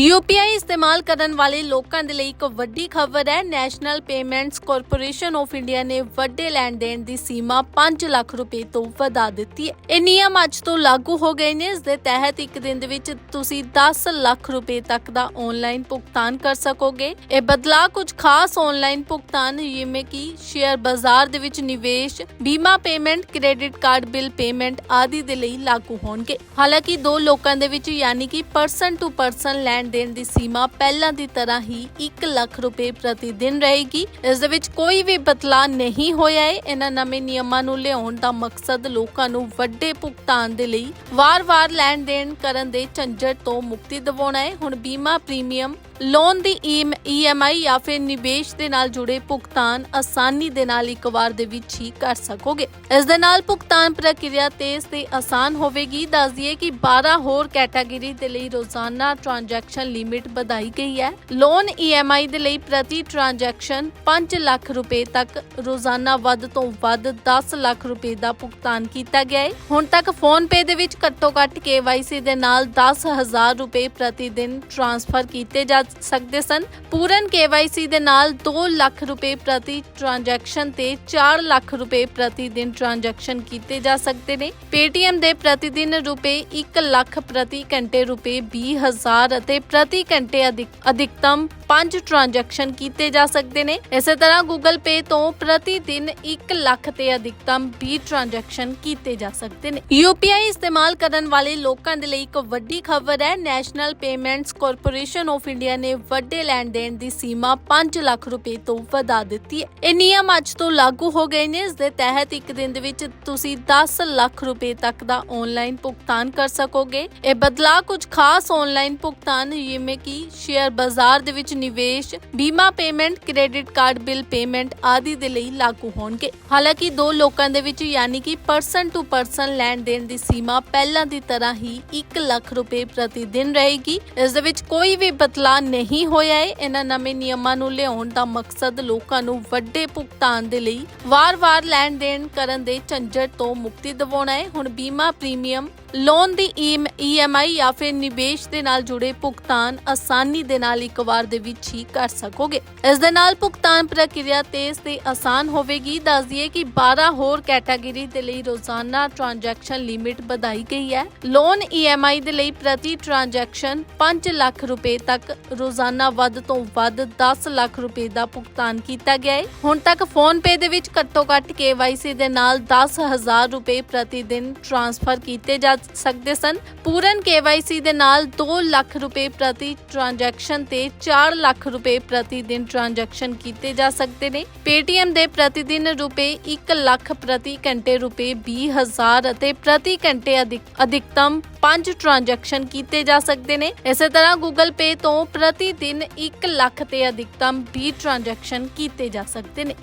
UPI ਇਸਤੇਮਾਲ ਕਰਨ ਵਾਲੇ ਲੋਕਾਂ ਦੇ ਲਈ ਇੱਕ ਵੱਡੀ ਖਬਰ ਹੈ। National Payments Corporation of India ਨੇ ਵੱਡੇ ਲੈਣ ਦੇਣ ਦੀ ਸੀਮਾ 5 ਲੱਖ ਰੁਪਏ ਤੋਂ ਵਧਾ ਦਿੱਤੀ ਹੈ। ਇਹ ਨਿਯਮ ਅੱਜ ਤੋਂ ਲਾਗੂ ਹੋ ਗਏ ਨੇ। ਇਸ ਦੇ ਤਹਿਤ ਇੱਕ ਦਿਨ ਦੇ ਵਿੱਚ ਤੁਸੀਂ 10 ਲੱਖ ਰੁਪਏ ਤੱਕ ਦਾ ਆਨਲਾਈਨ ਭੁਗਤਾਨ ਕਰ ਸਕੋਗੇ। ਇਹ ਬਦਲਾਅ ਕੁਝ ਖਾਸ ਆਨਲਾਈਨ ਭੁਗਤਾਨ ਜਿਵੇਂ ਕਿ ਸ਼ੇਅਰ ਬਾਜ਼ਾਰ ਦੇ ਵਿੱਚ ਨਿਵੇਸ਼, ਬੀਮਾ payment, credit card bill payment ਆਦਿ ਦੇ ਲਈ ਲਾਗੂ ਹੋਣਗੇ। ਹਾਲਾਂਕਿ ਦੋ ਲੋਕਾਂ ਦੇ ਵਿੱਚ ਯਾਨੀ ਕਿ ਪਰਸਨ ਟੂ ਪਰਸਨ ਲੈਣ ਦੇਣ ਦੀ ਸੀਮਾ ਪਹਿਲਾਂ ਦੀ ਤਰ੍ਹਾਂ ਹੀ 1 ਲੱਖ ਰੁਪਏ ਪ੍ਰਤੀ ਦਿਨ ਰਹੇਗੀ। ਇਸ ਦੇ ਵਿੱਚ ਕੋਈ ਵੀ ਬਦਲਾਅ ਨਹੀਂ ਹੋਇਆ ਹੈ। ਇਹਨਾਂ ਨਵੇਂ ਨਿਯਮਾਂ ਨੂੰ ਲਿਆਉਣ ਦਾ ਮਕਸਦ ਲੋਕਾਂ ਨੂੰ ਵੱਡੇ ਭੁਗਤਾਨ ਦੇ ਲਈ ਵਾਰ-ਵਾਰ ਲੈਣ ਦੇਣ ਕਰਨ ਦੇ ਝੰਜਟ ਤੋਂ ਮੁਕਤੀ ਦਿਵਾਉਣਾ ਹੈ। ਹੁਣ ਬੀਮਾ ਪ੍ਰੀਮੀਅਮ ਲੋਨ ਦੀ ਈਐਮਆਈ ਜਾਂ ਫਿਰ ਨਿਵੇਸ਼ ਦੇ ਨਾਲ ਜੁੜੇ ਭੁਗਤਾਨ ਆਸਾਨੀ ਦੇ ਨਾਲ ਇੱਕ ਵਾਰ ਦੇ ਵਿੱਚ ਹੀ ਕਰ ਸਕੋਗੇ। ਇਸ ਦੇ ਨਾਲ ਭੁਗਤਾਨ ਪ੍ਰਕਿਰਿਆ ਤੇਜ਼ ਤੇ ਆਸਾਨ ਹੋਵੇਗੀ। ਦੱਸ ਦਈਏ ਕਿ 12 ਹੋਰ ਕੈਟਾਗਰੀ ਦੇ ਲਈ ਰੋਜ਼ਾਨਾ ਟ੍ਰਾਂਜੈਕਸ਼ਨ ਲਿਮਿਟ ਵਧਾਈ ਗਈ ਹੈ। ਲੋਨ ਈਐਮਆਈ ਦੇ ਲਈ ਪ੍ਰਤੀ ਟ੍ਰਾਂਜੈਕਸ਼ਨ 5 ਲੱਖ ਰੁਪਏ ਤੱਕ ਰੋਜ਼ਾਨਾ ਵੱਧ ਤੋਂ ਵੱਧ 10 ਲੱਖ ਰੁਪਏ ਦਾ ਭੁਗਤਾਨ ਕੀਤਾ ਗਿਆ ਹੈ। ਹੁਣ ਤੱਕ ਫੋਨ ਪੇ ਦੇ ਵਿੱਚ ਘੱਟੋ ਘੱਟ KYC ਦੇ ਨਾਲ 10000 ਰੁਪਏ ਪ੍ਰਤੀ ਦਿਨ ਟ੍ਰਾਂਸਫਰ ਕੀਤੇ ਜਾ ਸਕਦੇ ਸਨ। ਪੂਰਨ KYC ਦੇ ਨਾਲ 2 ਲੱਖ ਰੁਪਏ ਪ੍ਰਤੀ ਟ੍ਰਾਂਜੈਕਸ਼ਨ ਤੇ 4 ਲੱਖ ਰੁਪਏ ਪ੍ਰਤੀ ਦਿਨ ਟ੍ਰਾਂਜੈਕਸ਼ਨ ਕੀਤੇ ਜਾ ਸਕਦੇ ਨੇ। ਪੇਟੀਐਮ ਦੇ ਪ੍ਰਤੀ ਦਿਨ ਰੁਪਏ 1 ਲੱਖ ਪ੍ਰਤੀ ਘੰਟੇ ਰੁਪਏ 20000 ਅਤੇ ਪ੍ਰਤੀ ਘੰਟੇ ਅਧਿਕਤਮ 5 ਟ੍ਰਾਂਜੈਕਸ਼ਨ ਕੀਤੇ ਜਾ ਸਕਦੇ ਨੇ। ਇਸੇ ਤਰ੍ਹਾਂ Google Pay ਤੋਂ ਪ੍ਰਤੀ ਦਿਨ 1 ਲੱਖ ਤੇ ਅਧਿਕਤਮ 20 ਟ੍ਰਾਂਜੈਕਸ਼ਨ ਕੀਤੇ ਜਾ ਸਕਦੇ ਨੇ। UPI ਇਸਤੇਮਾਲ ਕਰਨ ਵਾਲੇ ਲੋਕਾਂ ਦੇ ਲਈ ਇੱਕ ਵੱਡੀ ਖਬਰ ਹੈ। National Payments Corporation of India ਨੇ ਵੱਡੇ ਲੈਣ ਦੇਣ ਦੀ ਸੀਮਾ 5 ਲੱਖ ਰੁਪਏ ਤੋਂ ਵਧਾ ਦਿੱਤੀ ਹੈ। ਇਹ ਨਿਯਮ ਅੱਜ ਤੋਂ ਲਾਗੂ ਹੋ ਗਏ ਨੇ। ਇਸ ਦੇ ਤਹਿਤ ਇੱਕ ਦਿਨ ਦੇ ਵਿੱਚ ਤੁਸੀਂ 10 ਲੱਖ ਰੁਪਏ ਤੱਕ ਦਾ ਆਨਲਾਈਨ ਭੁਗਤਾਨ ਕਰ ਸਕੋਗੇ। ਇਹ ਬਦਲਾਅ ਕੁਝ ਖਾਸ ਆਨਲਾਈਨ ਭੁਗਤਾਨ, ਜਿਵੇਂ ਕਿ ਸ਼ੇਅਰ ਬਾਜ਼ਾਰ ਦੇ ਵਿੱਚ ਨਿਵੇਸ਼, ਬੀਮਾ payment credit card bill payment ਆਦਿ ਦੇ ਲਈ ਲਾਗੂ ਹੋਣਗੇ। ਹਾਲਾਂਕਿ ਦੋ ਲੋਕਾਂ ਦੇ ਵਿੱਚ ਯਾਨੀ ਕਿ ਪਰਸਨ ਟੂ ਪਰਸਨ ਲੈਣ ਦੇਣ ਦੀ ਸੀਮਾ ਪਹਿਲਾਂ ਦੀ ਤਰ੍ਹਾਂ ਹੀ 1 ਲੱਖ ਰੁਪਏ ਪ੍ਰਤੀ ਦਿਨ ਰਹੇਗੀ। ਇਸ ਦੇ ਵਿੱਚ ਕੋਈ ਵੀ ਬਦਲਾਅ ਨਹੀਂ ਹੋਇਆ ਹੈ। ਇਹਨਾਂ ਨਵੇਂ ਨਿਯਮਾਂ ਨੂੰ ਲਿਆਉਣ ਦਾ ਮਕਸਦ ਲੋਕਾਂ ਨੂੰ ਵੱਡੇ ਭੁਗਤਾਨ ਦੇ ਲਈ ਵਾਰ-ਵਾਰ ਲੈਣ ਦੇਣ ਕਰਨ ਦੇ ਝੰਜਟ ਤੋਂ ਮੁਕਤੀ ਦਿਵਾਉਣਾ ਹੈ। ਹੁਣ ਬੀਮਾ ਪ੍ਰੀਮੀਅਮ ਲੋਨ ਦੀ e ਈਐਮਆਈ ਜਾਂ ਫਿਰ ਨਿਵੇਸ਼ ਦੇ ਨਾਲ ਜੁੜੇ ਭੁਗਤਾਨ ਆਸਾਨੀ ਦੇ ਨਾਲ ਇੱਕ ਵਾਰ ਦੇ ਵਿੱਚ ਹੀ ਕਰ ਸਕੋਗੇ। ਇਸ ਦੇ ਨਾਲ ਭੁਗਤਾਨ ਪ੍ਰਕਿਰਿਆ ਤੇਜ਼ ਤੇ ਆਸਾਨ ਹੋਵੇਗੀ। ਦੱਸ ਦਈਏ ਕਿ 12 ਹੋਰ ਕੈਟਾਗਰੀ ਦੇ ਲਈ ਰੋਜ਼ਾਨਾ ਟ੍ਰਾਂਜੈਕਸ਼ਨ ਲਿਮਿਟ ਵਧਾਈ ਗਈ ਹੈ। ਲੋਨ ਈਐਮਆਈ ਦੇ ਲਈ ਪ੍ਰਤੀ ਟ੍ਰਾਂਜੈਕਸ਼ਨ 5 ਲੱਖ ਰੁਪਏ ਤੱਕ ਰੋਜ਼ਾਨਾ ਵੱਧ ਤੋਂ ਵੱਧ 10 ਲੱਖ ਰੁਪਏ ਦਾ ਭੁਗਤਾਨ ਕੀਤਾ ਗਿਆ ਹੈ। ਹੁਣ ਤੱਕ ਫੋਨ ਪੇ ਦੇ ਵਿੱਚ ਘੱਟੋ ਘੱਟ KYC ਦੇ ਨਾਲ 10000 ਰੁਪਏ ਪ੍ਰਤੀ ਦਿਨ ਟ੍ਰਾਂਸਫਰ ਕੀਤੇ ਜਾ ਸਕਦੇ ਸਨ। ਪੂਰਨ KYC ਦੇ ਨਾਲ 2 ਲੱਖ ਰੁਪਏ ਪ੍ਰਤੀ ਟ੍ਰਾਂਜੈਕਸ਼ਨ ਤੇ 4 ਲੱਖ ਰੁਪਏ ਪ੍ਰਤੀ ਦਿਨ ਟ੍ਰਾਂਜੈਕਸ਼ਨ ਕੀਤੇ ਜਾ ਸਕਦੇ ਨੇ। Paytm ਦੇ ਪ੍ਰਤੀ ਦਿਨ ਰੁਪਏ 1 ਲੱਖ ਪ੍ਰਤੀ ਘੰਟੇ ਰੁਪਏ 20000 ਅਤੇ ਪ੍ਰਤੀ ਘੰਟੇ ਅਧਿਕਤਮ 5 ਟ੍ਰਾਂਜੈਕਸ਼ਨ ਕੀਤੇ ਜਾ ਸਕਦੇ ਨੇ। ਇਸੇ ਤਰ੍ਹਾਂ Google Pay ਤੋਂ ਪ੍ਰਤੀ ਦਿਨ 1 ਲੱਖ ਤੇ ਅਧਿਕਤਮ 20 ਟ੍ਰਾਂਜੈਕਸ਼ਨ ਕੀਤੇ ਜਾ ਸਕਦੇ ਨੇ।